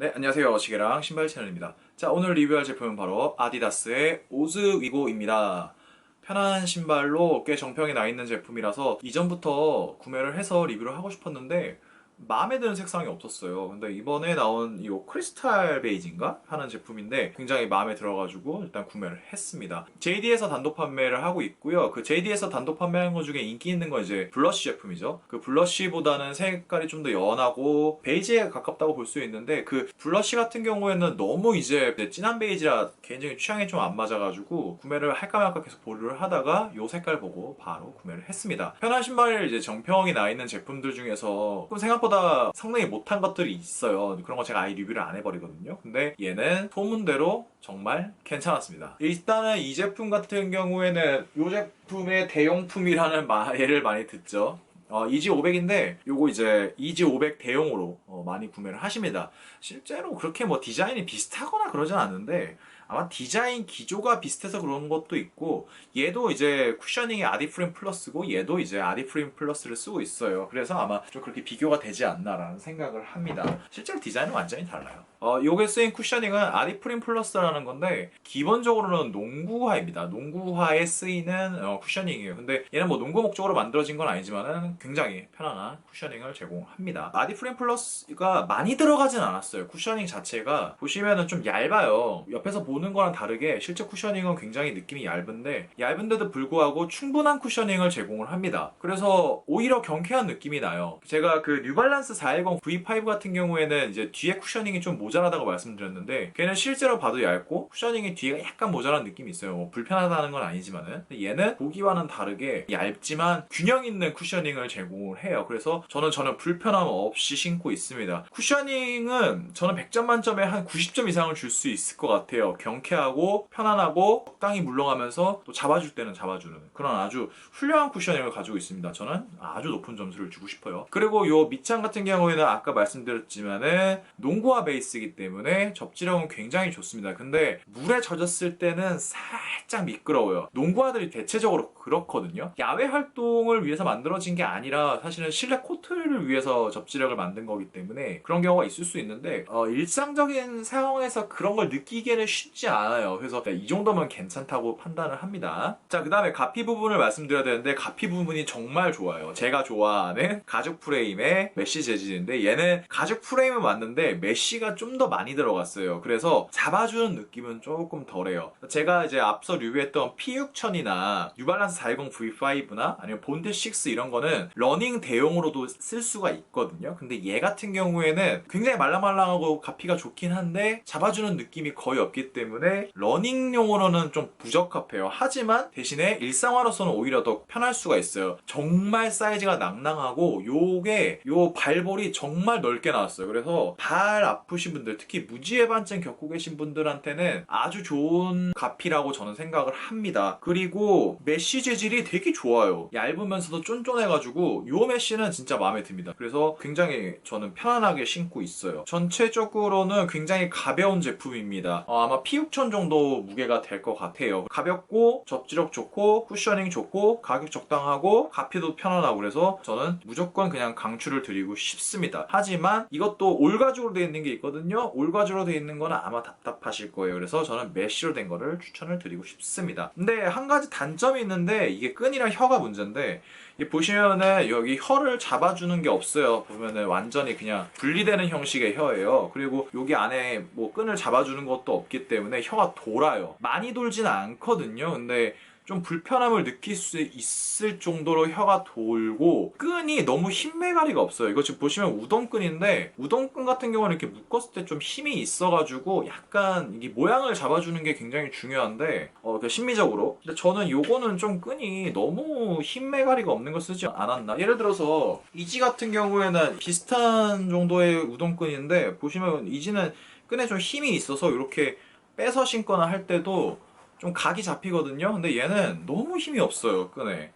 네, 안녕하세요. 시계랑 신발 채널입니다. 자, 오늘 리뷰할 제품은 바로 아디다스의 오즈 위고입니다. 편한 신발로 꽤 정평이 나 있는 제품이라서 이전부터 구매를 해서 리뷰를 하고 싶었는데 마음에 드는 색상이 없었어요. 근데 이번에 나온 이 크리스탈 베이지인가 하는 제품인데 굉장히 마음에 들어가지고 일단 구매를 했습니다. JD에서 단독 판매를 하고 있고요. 그 JD에서 단독 판매하는 것 중에 인기 있는 건 이제 블러쉬 제품이죠. 그 블러쉬보다는 색깔이 좀 더 연하고 베이지에 가깝다고 볼 수 있는데 그 블러쉬 같은 경우에는 너무 이제 진한 베이지라 개인적인 취향에 좀 안 맞아가지고 구매를 할까 말까 계속 보류를 하다가 요 색깔 보고 바로 구매를 했습니다. 편한 신발 이제 정평이 나 있는 제품들 중에서 조금 생각보다 상당히 못한 것들이 있어요. 그런 거 제가 아예 리뷰를 안 해버리거든요. 근데 얘는 소문대로 정말 괜찮았습니다. 일단은 이 제품 같은 경우에는 이 제품의 대용품이라는 말을 많이 듣죠. 어, 이지 500인데 요거 이제 이지 500 대용으로 어, 많이 구매를 하십니다. 실제로 그렇게 뭐 디자인이 비슷하거나 그러진 않는데 아마 디자인 기조가 비슷해서 그런 것도 있고 얘도 이제 쿠셔닝이 아디프림 플러스고 얘도 이제 아디프림 플러스를 쓰고 있어요. 그래서 아마 좀 그렇게 비교가 되지 않나라는 생각을 합니다. 실제로 디자인은 완전히 달라요. 어, 요게 쓰인 쿠셔닝은 아디프림 플러스라는 건데 기본적으로는 농구화입니다. 농구화에 쓰이는 어, 쿠셔닝이에요. 근데 얘는 뭐 농구 목적으로 만들어진 건 아니지만은 굉장히 편안한 쿠셔닝을 제공합니다. 아디프림 플러스가 많이 들어가진 않았어요. 쿠셔닝 자체가 보시면은 좀 얇아요. 옆에서 보는 거랑 다르게 실제 쿠셔닝은 굉장히 느낌이 얇은데 얇은데도 불구하고 충분한 쿠셔닝을 제공을 합니다. 그래서 오히려 경쾌한 느낌이 나요. 제가 그 뉴발란스 410 V5 같은 경우에는 이제 뒤에 쿠셔닝이 좀 다고 말씀드렸는데 걔는 실제로 봐도 얇고 쿠셔닝이 뒤에가 약간 모자란 느낌이 있어요. 뭐 불편하다는 건 아니지만은 얘는 보기와는 다르게 얇지만 균형 있는 쿠셔닝을 제공을 해요. 그래서 저는 저는 불편함 없이 신고 있습니다. 쿠셔닝은 저는 100점 만점에 한 90점 이상을 줄 수 있을 것 같아요. 경쾌하고 편안하고 적당히 물렁하면서 또 잡아줄 때는 잡아주는 그런 아주 훌륭한 쿠셔닝을 가지고 있습니다. 저는 아주 높은 점수를 주고 싶어요. 그리고 요 밑창 같은 경우에는 아까 말씀드렸지만은 농구화 베이스 이기 때문에 접지력은 굉장히 좋습니다. 근데 물에 젖었을 때는 살짝 미끄러워요. 농구화들이 대체적으로 그렇거든요. 야외 활동을 위해서 만들어진 게 아니라 사실은 실내 코트를 위해서 접지력을 만든 거기 때문에 그런 경우가 있을 수 있는데 어, 일상적인 상황에서 그런 걸 느끼기에는 쉽지 않아요. 그래서 이 정도면 괜찮다고 판단을 합니다. 자, 그 다음에 가피 부분을 말씀드려야 되는데 가피 부분이 정말 좋아요. 제가 좋아하는 가죽 프레임의 메쉬 재질인데 얘는 가죽 프레임은 맞는데 메쉬가 좀더 많이 들어갔어요. 그래서 잡아주는 느낌은 조금 덜해요. 제가 이제 앞서 리뷰했던 P6000이나 뉴발란스 410 V5나 아니면 본드 6 이런 거는 러닝 대용으로도 쓸 수가 있거든요. 근데 얘 같은 경우에는 굉장히 말랑말랑하고 가피가 좋긴 한데 잡아주는 느낌이 거의 없기 때문에 러닝용으로는 좀 부적합해요. 하지만 대신에 일상화로서는 오히려 더 편할 수가 있어요. 정말 사이즈가 낭낭하고 요게 요 발볼이 정말 넓게 나왔어요. 그래서 발 아프신 분들 특히 무지해반증 겪고 계신 분들한테는 아주 좋은 가피라고 저는 생각을 합니다. 그리고 메쉬 재질이 되게 좋아요. 얇으면서도 쫀쫀해가지고 요 메쉬는 진짜 마음에 듭니다. 그래서 굉장히 저는 편안하게 신고 있어요. 전체적으로는 굉장히 가벼운 제품입니다. 어, 아마 P6000 정도 무게가 될 것 같아요. 가볍고 접지력 좋고 쿠셔닝 좋고 가격 적당하고 가피도 편안하고 그래서 저는 무조건 그냥 강추를 드리고 싶습니다. 하지만 이것도 올가죽으로 되어 있는 게 있거든요. 올가죽으로 되어 있는 거는 아마 답답하실 거예요. 그래서 저는 메쉬로 된 거를 추천을 드리고 싶습니다. 근데 한 가지 단점이 있는데 이게 끈이랑 혀가 문제인데 이 보시면은 여기 혀를 잡아주는 게 없어요. 보면은 완전히 그냥 분리되는 형식의 혀예요. 그리고 여기 안에 뭐 끈을 잡아주는 것도 없기 때문에 혀가 돌아요. 많이 돌지는 않거든요. 근데 좀 불편함을 느낄 수 있을 정도로 혀가 돌고 끈이 너무 힘매가리가 없어요. 이거 지금 보시면 우동끈인데 우동끈 같은 경우는 이렇게 묶었을 때 좀 힘이 있어가지고 약간 이게 모양을 잡아주는 게 굉장히 중요한데 어, 그 심미적으로. 근데 저는 요거는 좀 끈이 너무 힘매가리가 없는 걸 쓰지 않았나. 예를 들어서 이지 같은 경우에는 비슷한 정도의 우동끈인데 보시면 이지는 끈에 좀 힘이 있어서 이렇게 빼서 신거나 할 때도 좀 각이 잡히거든요. 근데 얘는 너무 힘이 없어요, 끈에.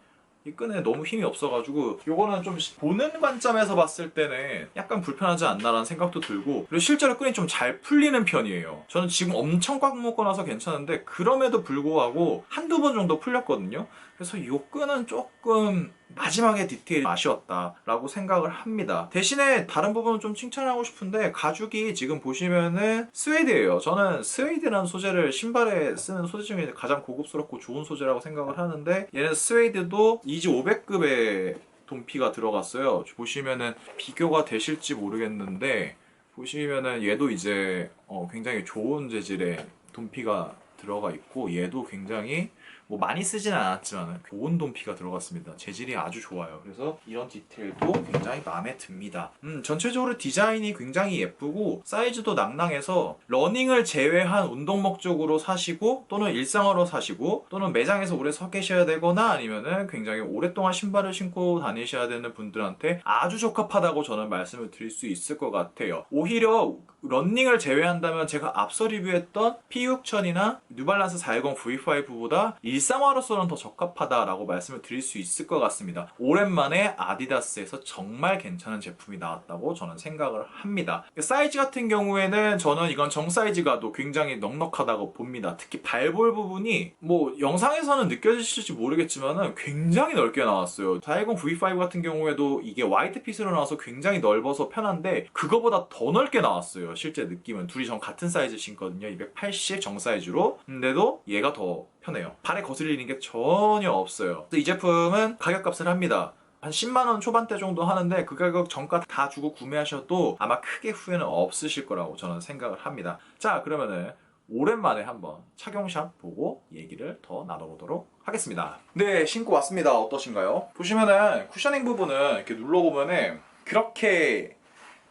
이 끈에 너무 힘이 없어가지고 요거는 좀 보는 관점에서 봤을 때는 약간 불편하지 않나라는 생각도 들고 그리고 실제로 끈이 좀 잘 풀리는 편이에요 저는 지금 엄청 꽉 묶어놔서 괜찮은데 그럼에도 불구하고 한두 번 정도 풀렸거든요 그래서 이 끈은 조금 마지막에 디테일이 아쉬웠다라고 생각을 합니다. 대신에 다른 부분은 좀 칭찬하고 싶은데 가죽이 지금 보시면은 스웨이드예요. 저는 스웨이드라는 소재를 신발에 쓰는 소재 중에 가장 고급스럽고 좋은 소재라고 생각을 하는데 얘는 스웨이드도 이지 500급의 돈피가 들어갔어요. 보시면은 비교가 되실지 모르겠는데 보시면은 얘도 이제 어, 굉장히 좋은 재질의 돈피가 들어가 있고 얘도 굉장히 뭐 많이 쓰지는 않았지만 좋은 돈피가 들어갔습니다. 재질이 아주 좋아요. 그래서 이런 디테일도 굉장히 마음에 듭니다. 음, 전체적으로 디자인이 굉장히 예쁘고 사이즈도 낭낭해서 러닝을 제외한 운동 목 적으로 사시고 또는 일상으로 사시고 또는 매장에서 오래 서 계셔야 되거나 아니면은 굉장히 오랫동안 신발을 신고 다니셔야 되는 분들한테 아주 적합하다고 저는 말씀을 드릴 수 있을 것 같아요. 오히려 런닝을 제외한다면 제가 앞서 리뷰했던 P6000이나 뉴발란스 410 V5보다 일상화로서는 더 적합하다라고 말씀을 드릴 수 있을 것 같습니다. 오랜만에 아디다스에서 정말 괜찮은 제품이 나왔다고 저는 생각을 합니다. 사이즈 같은 경우에는 저는 이건 정 사이즈가도 굉장히 넉넉하다고 봅니다. 특히 발볼 부분이 뭐 영상에서는 느껴지실지 모르겠지만은 굉장히 넓게 나왔어요. 410 V5 같은 경우에도 이게 화이트 핏으로 나와서 굉장히 넓어서 편한데 그거보다 더 넓게 나왔어요. 실제 느낌은 둘이 전 같은 사이즈 신거든요. 280 정 사이즈로. 근데도 얘가 더 편해요. 발에 거슬리는 게 전혀 없어요. 이 제품은 가격값을 합니다. 한 10만원 초반대 정도 하는데 그 가격 정가 다 주고 구매하셔도 아마 크게 후회는 없으실 거라고 저는 생각을 합니다. 자, 그러면은 오랜만에 한번 착용샷 보고 얘기를 더 나눠보도록 하겠습니다. 네, 신고 왔습니다. 어떠신가요? 보시면은 쿠셔닝 부분은 이렇게 눌러보면은 그렇게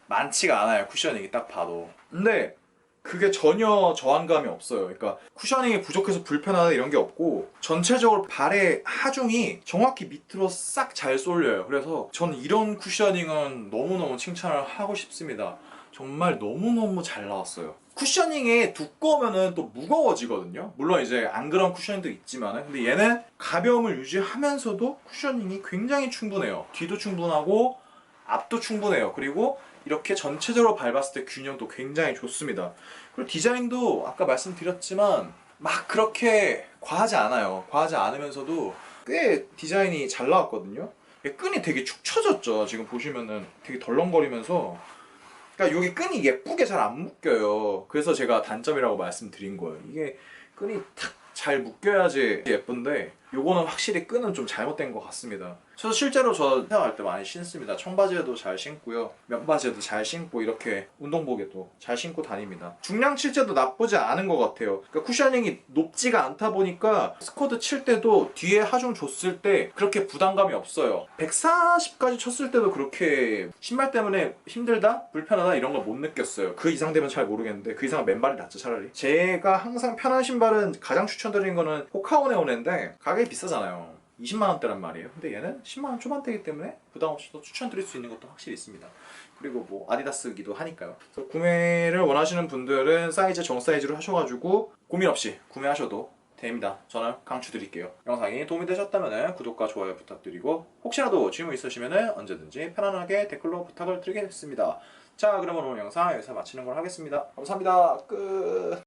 많지가 않아요. 쿠셔닝이 딱 봐도. 근데 그게 전혀 저항감이 없어요. 그러니까 쿠셔닝이 부족해서 불편하다 이런 게 없고 전체적으로 발의 하중이 정확히 밑으로 싹 잘 쏠려요. 그래서 저는 이런 쿠셔닝은 너무너무 칭찬을 하고 싶습니다. 정말 너무너무 잘 나왔어요. 쿠셔닝이 두꺼우면은 또 무거워지거든요. 물론 이제 안 그런 쿠셔닝도 있지만은 근데 얘는 가벼움을 유지하면서도 쿠셔닝이 굉장히 충분해요. 뒤도 충분하고 앞도 충분해요. 그리고 이렇게 전체적으로 밟았을 때 균형도 굉장히 좋습니다. 그리고 디자인도 아까 말씀드렸지만 막 그렇게 과하지 않아요. 과하지 않으면서도 꽤 디자인이 잘 나왔거든요. 끈이 되게 축 처졌죠. 지금 보시면은 되게 덜렁거리면서 그러니까 여기 끈이 예쁘게 잘 안 묶여요. 그래서 제가 단점이라고 말씀드린 거예요. 이게 끈이 탁 잘 묶여야지 예쁜데 요거는 확실히 끈은 좀 잘못된 것 같습니다. 저 실제로 저 생활할 때 많이 신습니다. 청바지에도 잘 신고요. 면바지에도 잘 신고 이렇게 운동복에도 잘 신고 다닙니다. 중량 칠 때도 나쁘지 않은 것 같아요. 그러니까 쿠셔닝이 높지가 않다 보니까 스쿼드 칠 때도 뒤에 하중 줬을 때 그렇게 부담감이 없어요. 140까지 쳤을 때도 그렇게 신발 때문에 힘들다? 불편하다? 이런 걸 못 느꼈어요. 그 이상 되면 잘 모르겠는데 그 이상은 맨발이 낫죠 차라리. 제가 항상 편한 신발은 가장 추천드리는 거는 호카오네오네인데 가 격이 비싸잖아요. 20만 원대란 말이에요. 근데 얘는 10만 원 초반대이기 때문에 부담 없이 또 추천드릴 수 있는 것도 확실히 있습니다. 그리고 뭐 아디다스기도 하니까요. 그래서 구매를 원하시는 분들은 사이즈 정 사이즈로 하셔가지고 고민 없이 구매하셔도 됩니다. 저는 강추드릴게요. 영상이 도움이 되셨다면 구독과 좋아요 부탁드리고 혹시라도 질문 있으시면 언제든지 편안하게 댓글로 부탁을 드리겠습니다. 자 그러면 오늘 영상 여기서 마치는 걸 하겠습니다. 감사합니다. 끝.